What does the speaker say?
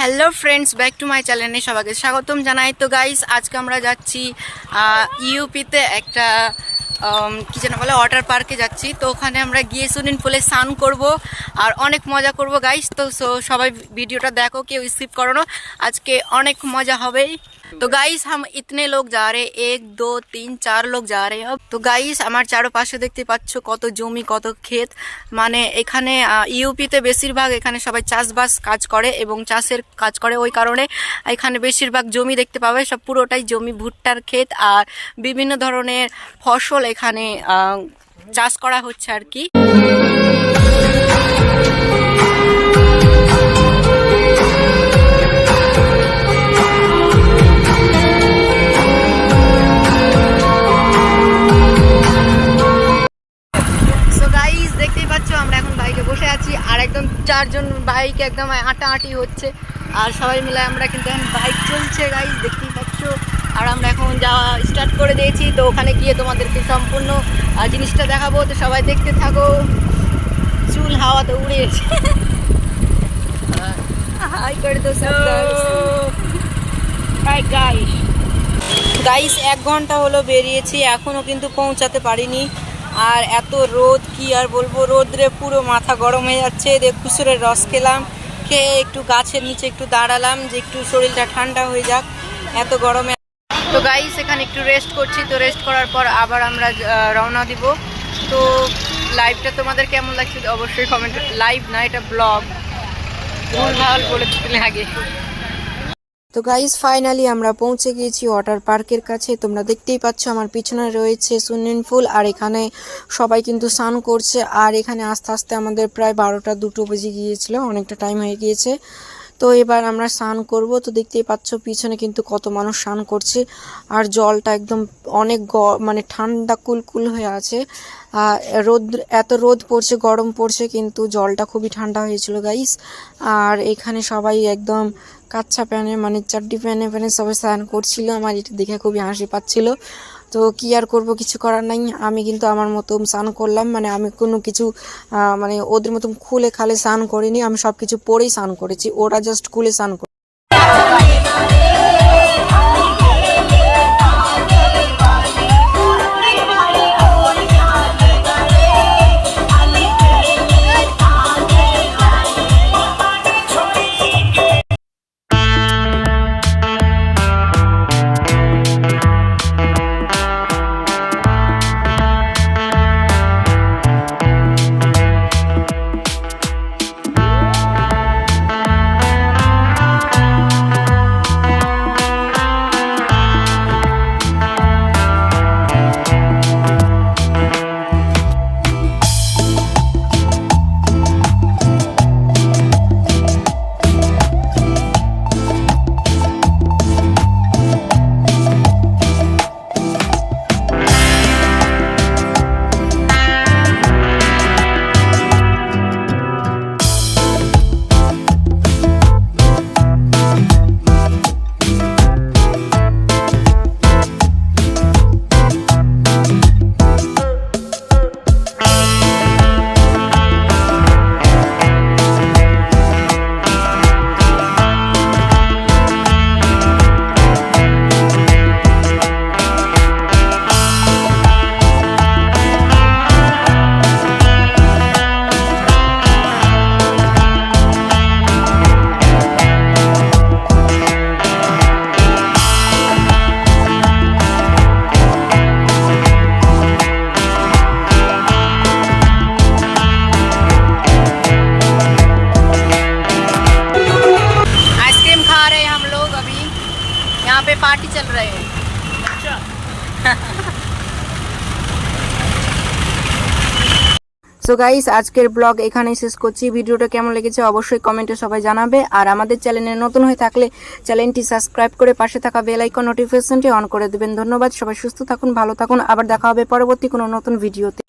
Hello friends back to my চ্যানেলে সবাইকে স্বাগতম জানাই। তো গাইস আজকে আমরা যাচ্ছি ইউপিতে একটা কী যেন বলে ওয়াটার পার্কে যাচ্ছি। তো, ওখানে আমরা গিয়ে সুইমিং পুলে স্নান করব আর অনেক মজা করব গাইস তো সো সবাই ভিডিওটা দেখো, কেউ স্কিপ করো আজকে অনেক মজা হবে। তো গাইস हम इतने लोग जा रहे हैं एक दो तीन चार लोग जा रहे हैं अब তো গাইস আমার চারপাশে দেখতে পাচ্ছ কত জমি কত ক্ষেত মানে এখানে ইউপিতে বেশিরভাগ এখানে সবাই চাষবাস কাজ করে এবং চাষের কাজ করে ওই কারণে এখানে বেশিরভাগ জমি দেখতে পাবে সব পুরোটাই জমি ভুট্টার ক্ষেত আর বিভিন্ন ধরনের ফসল এখানে আহ, চাষ করা হচ্ছে আর কি আর একদম চারজন বাইক একদম আটাআটি হচ্ছে। আর সবাই মিলে আমরা কিন্তু এখন বাইক চলছে গাইস দেখতেই পাচ্ছ। আর আমরা এখন যাওয়া স্টার্ট করে দিয়েছি তো ওখানে গিয়ে তোমাদেরকে সম্পূর্ণ জিনিসটা দেখাবো। তো সবাই দেখতে থাকো। চুল হাওয়াতে উড়ে হাই করে তো হাই গাইস গাইস এক ঘণ্টা হলো বেরিয়েছি এখনও কিন্তু পৌঁছাতে পারিনি। আর এত রোদ, কি আর বলব? রোদ্রে পুরো মাথা গরম হয়ে যাচ্ছে। দেখ খুচুরের রস খেলাম, খেয়ে একটু গাছের নিচে একটু দাঁড়ালাম, যে একটু শরীরটা ঠান্ডা হয়ে যাক। এত গরমে তো গাইস এখানে একটু রেস্ট করছি। তো রেস্ট করার পর আবার আমরা রওনা দিব। তো লাইভটা তোমাদের কেমন লাগছে? অবশ্যই কমেন্ট লাইভ না, এটা ব্লগ ভুল ভালো বলে আগে। তো গাইজ ফাইনালি আমরা পৌঁছে গিয়েছি ওয়াটার পার্কের কাছে। তোমরা দেখতেই পাচ্ছ আমার পিছনে রয়েছে সুইমিং পুল, আর এখানে সবাই কিন্তু স্নান করছে। আর এখানে আস্তে আস্তে আমাদের প্রায় বারোটা দুটো বেজে গিয়েছিল, অনেকটা টাইম হয়ে গিয়েছে। তো এবার আমরা স্নান করব। তো দেখতেই পাচ্ছ পিছনে কিন্তু কত মানুষ স্নান করছে। আর জলটা একদম অনেক মানে ঠান্ডা কুলকুল হয়ে আছে। রোদ, এত রোদ পড়ছে, গরম পড়ছে, কিন্তু জলটা খুবই ঠান্ডা হয়েছিল গাইস আর এখানে সবাই একদম কাচ্চা প্যানে মানে চাড্ডি প্যানে প্যানে সবাই স্নান করছিল। আমার এটা দেখে খুবই হাসি পাচ্ছিল। তো কি আর করব, কিছু করার নাই। আমি কিন্তু আমার মতন স্নান করলাম মানে আমি কোনো কিছু মানে ওদের মতন খুলে খালে স্নান করিনি, আমি সব কিছু পরেই স্নান করেছি। ওরা জাস্ট খুলে স্নান यहाँ पे पार्टी चल रहे है সো গাইস আজকের ব্লগ এখানেই শেষ করছি ভিডিওটা কেমন লেগেছে অবশ্যই কমেন্টে সবাই জানাবে আর আমাদের চ্যানেলে নতুন হয়ে থাকলে চ্যানেলটি সাবস্ক্রাইব করে পাশে থাকা বেল আইকন নোটিফিকেশনটি অন করে দেবেন ধন্যবাদ সবাই সুস্থ থাকুন ভালো থাকুন আবার দেখা হবে পরবর্তী কোনো নতুন ভিডিওতে